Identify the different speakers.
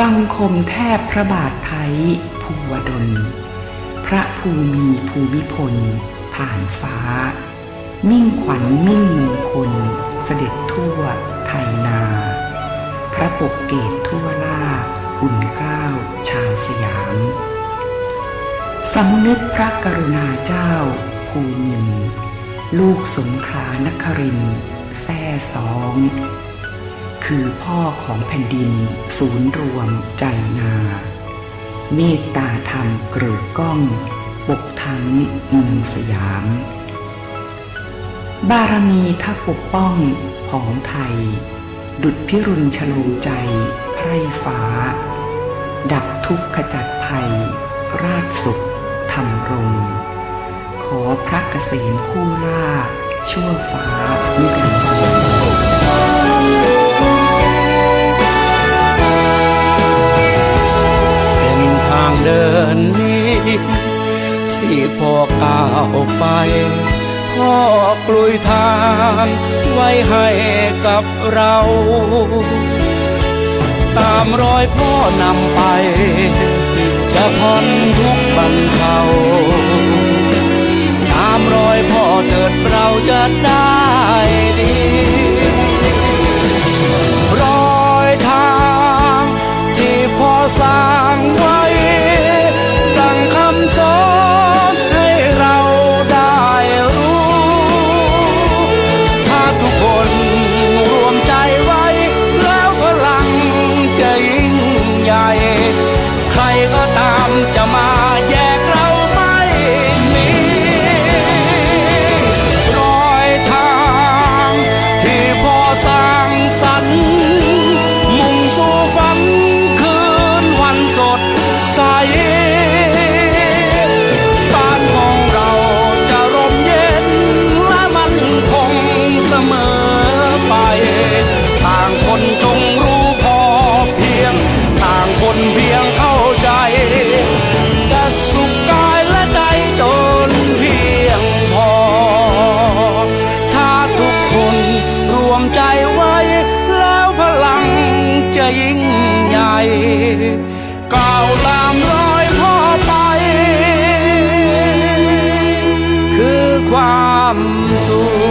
Speaker 1: บังคมแทบพระบาทไทยภูวดล พระภูมิภูมิพลผ่านฟ้า มิ่งขวัญมิ่งมงคล เสด็จทั่วไทยนา พระปกเกตทั่วล่าอุ่นเกล้าวชาวสยามสำนึกพระกรุณาเจ้า ภูมินลูกสงขลานครินแท่สอง คือพ่อของแผ่นดิน ศูนย์รวมใจนา เมตตาธรรมเกริกก้อง ปกทั้งเมืองสยาม บารมีข้าปกป้องของไทย ดุดพิรุณชลมใจไพร่ฟ้า ดับทุกขจัดภัย ราชสุขทำรมรงขอพระเกษมคู่ล่า ชั่วฟ้านิรันดร์
Speaker 2: ที่พ่อก้าวไปพ่อกลุยทางไว้ให้กับเรา ตามรอยพ่อนำไป จะพ้นทุกบรรเทาตามรอยพ่อเถิดเราจะได้ ยิ่งใหญ่ก้าวตามรอยพ่อไป คือความสุข